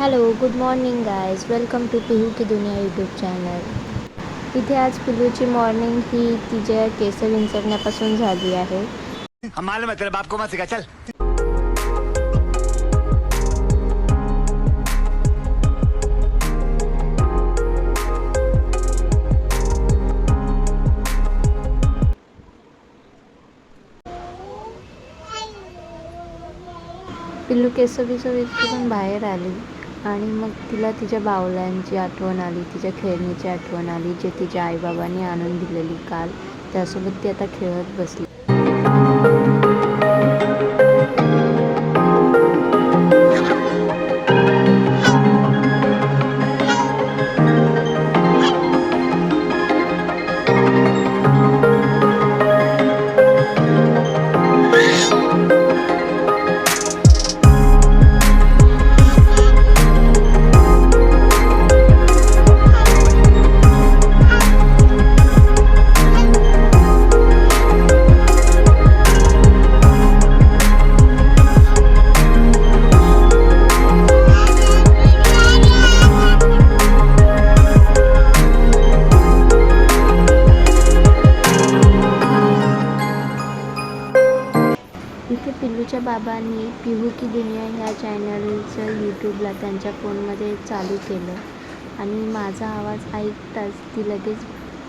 Hello good morning guys welcome to Pihu की दुनिया YouTube channel इथे आज पिलूची मॉर्निंग ही तिच्या केस विंचरण्यापासून झाली आहे. पिल्लू केस बिस विचरून बाहेर आली. आणि मग तिला तिच्या बावल्यांची आठवण आली तिच्या खेळणीची आठवण आली जे तिच्या आईबाबांनी आणून दिलेली काल. त्यासोबत ती आता खेळत बसली. इथे पिल्लूच्या बाबांनी पिहू की दुनिया ह्या चॅनलचं यूट्यूबला त्यांच्या फोनमध्ये चालू केलं. आणि माझा आवाज ऐकताच ती लगेच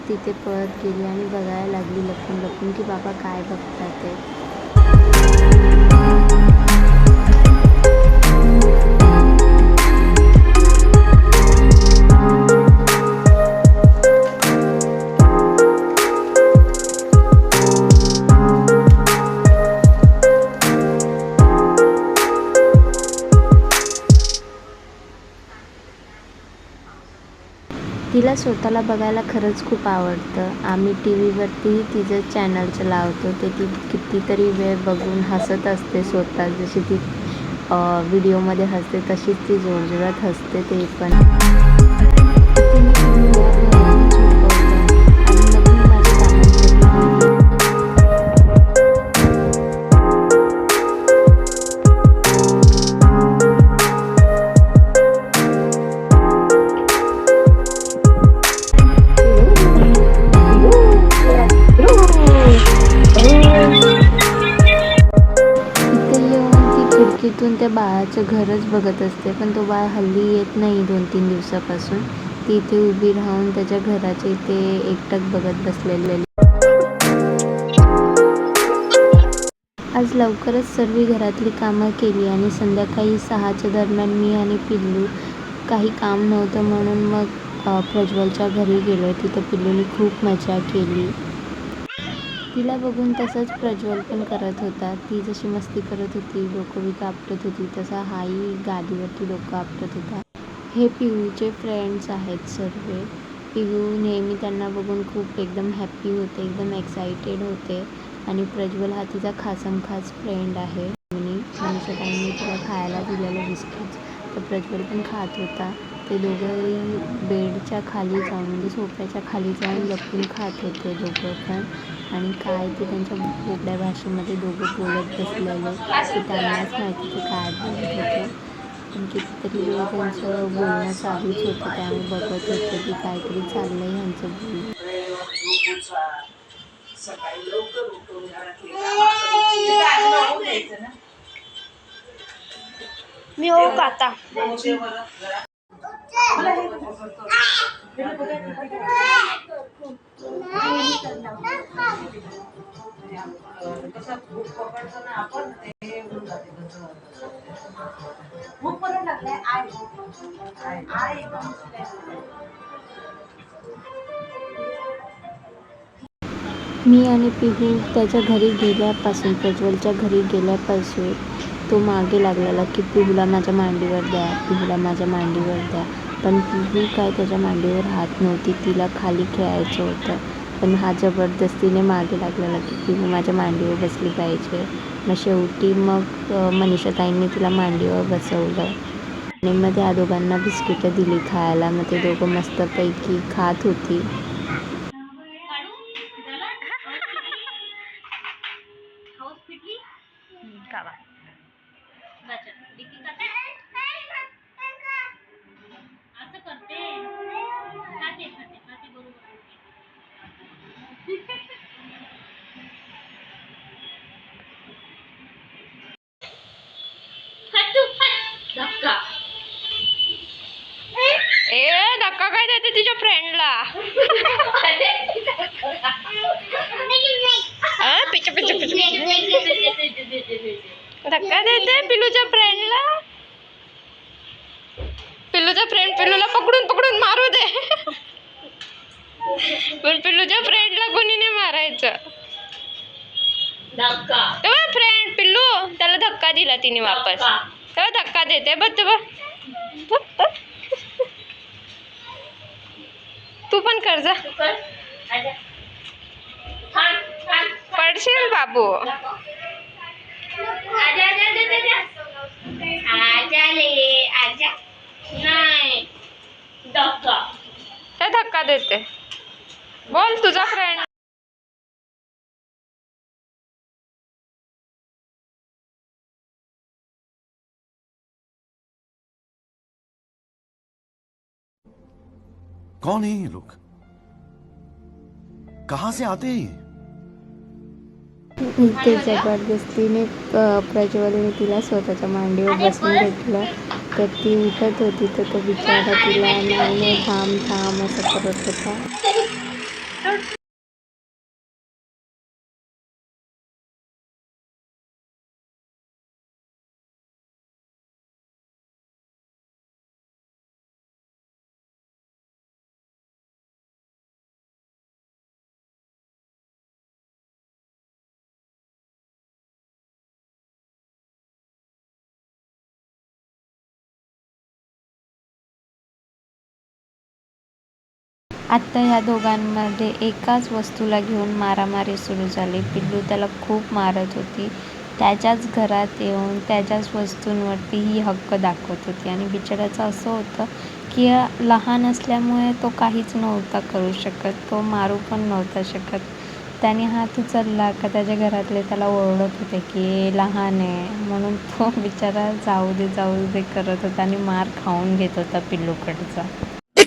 तिथे पळत गेली आणि बघायला लागली लपून लपून की बाबा काय बघतात ते. तिला स्वतःला बघायला खरंच खूप आवडतं. आम्ही टी व्हीवरतीही तिचं चॅनलचं लावतो ते ती कितीतरी वेळ बघून हसत असते स्वतः. जशी ती व्हिडिओमध्ये हसते तशीच ती जोरजोरात हसते ते पण. खिडकीतून त्या बाळाचं घरच बघत असते पण तो बाळ हल्ली येत नाही दोन तीन दिवसापासून. ती इथे उभी राहून त्याच्या घराच्या इथे एकटक बघत बसलेली आज लवकरच सर्व घरातली कामं केली आणि संध्याकाळी सहाच्या दरम्यान मी आणि पिल्लू काही काम नव्हतं म्हणून मग प्रज्वलच्या घरी गेलो तिथं पिल्लूने खूप मजा केली. तिला बघून तसंच प्रज्वल पण करत होता. ती जशी मस्ती करत होती डोकं बी आपटत होती तसा हाही गादीवरती डोकं आपटत होता. हे पिहूचे फ्रेंड्स आहेत सर्व. पिहू नेहमी त्यांना बघून खूप एकदम हॅप्पी होते एकदम एक्सायटेड होते आणि प्रज्वल हा तिचा खासम खास फ्रेंड आहे आणि टाईमने तिला खायला दिलेलं बिस्किट्स तर प्रज्वल पण खात होता. ते दोघंही बेडच्या खाली जाऊन म्हणजे सोफ्याच्या खाली जाऊन लपून खात होते दोघं पण. आणि काय ते त्यांच्या बोबड्या भाषेमध्ये दोघं बोलत बसलेले ते त्यांनाच माहिती ते काय बोलत होते पण कितीतरी वेळ त्यांचं बोलणं चालूच होतं त्यामुळे बघत होतं की काहीतरी चाललं आहे ह्यांचं बोलणं. मी हो काता जेवण आपण ते होऊन जाते आय आय एकदम मी आणि पिहू त्याच्या घरी गेल्यापासून प्रज्वलच्या घरी गेल्यापासून तो मागे लागलेला की पिहूला माझ्या मांडीवर द्या पिहूला माझ्या मांडीवर द्या. पण तीही काय त्याच्या मांडीवर राहत नव्हती. तिला खाली खेळायचं होतं. पण हा जबरदस्तीने मागे लागलेला की तिने माझ्या मांडीवर बसली पाहिजे. मग शेवटी मग मनीषाताईंनी तिला मांडीवर बसवलं. आणि मग त्या दोघांना बिस्किटं दिली खायला. मग ते दोघं मस्तपैकी खात होती. तेव्हा फ्रेंड पिल्लू त्याला धक्का दिला तिने वापस. तेव्हा धक्का देते बघ ते बघ. तू पण कर जा. पडशील बाबू. धक्का. देते. बोल तुझा फ्रेंड कौन है ये लोग? कहां से आते हैं ये? इथे जबरदस्तीने प्रज्वलने तिला स्वतःच्या मांडीवर बसून घेतलं. तर ती उठत होती तर तो बिचारा तिला नाही थांब थांब असं करत होता. आत्ता ह्या दोघांमध्ये एकाच वस्तूला घेऊन मारामारी सुरू झाली. पिल्लू त्याला खूप मारत होती. त्याच्याच घरात येऊन त्याच्याच वस्तूंवरती ही हक्क दाखवत होती. आणि बिचाराचं असं होतं की लहान असल्यामुळे तो काहीच नव्हता करू शकत. तो मारू पण नव्हता शकत. त्याने हात उचलला का त्याच्या घरातले त्याला ओरडत होते की लहान आहे. म्हणून तो बिचारा जाऊ दे जाऊ दे करत होता आणि मार खाऊन घेत होता पिल्लूकडचा.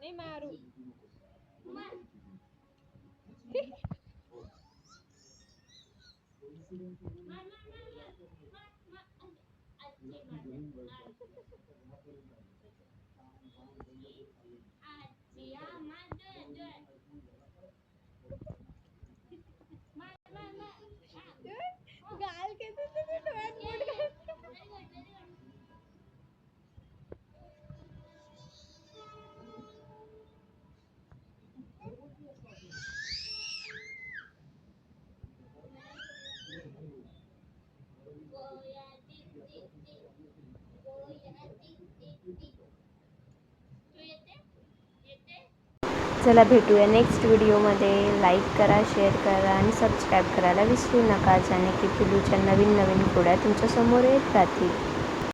नाही मारू गाल चला भेटूया नेक्स्ट व्हिडिओमध्ये लाईक करा शेअर करा आणि सबस्क्राईब करायला विसरू नका. ज्याने की पिलूच्या नवीन नवीन खोड्या तुमच्यासमोर येत राहतील.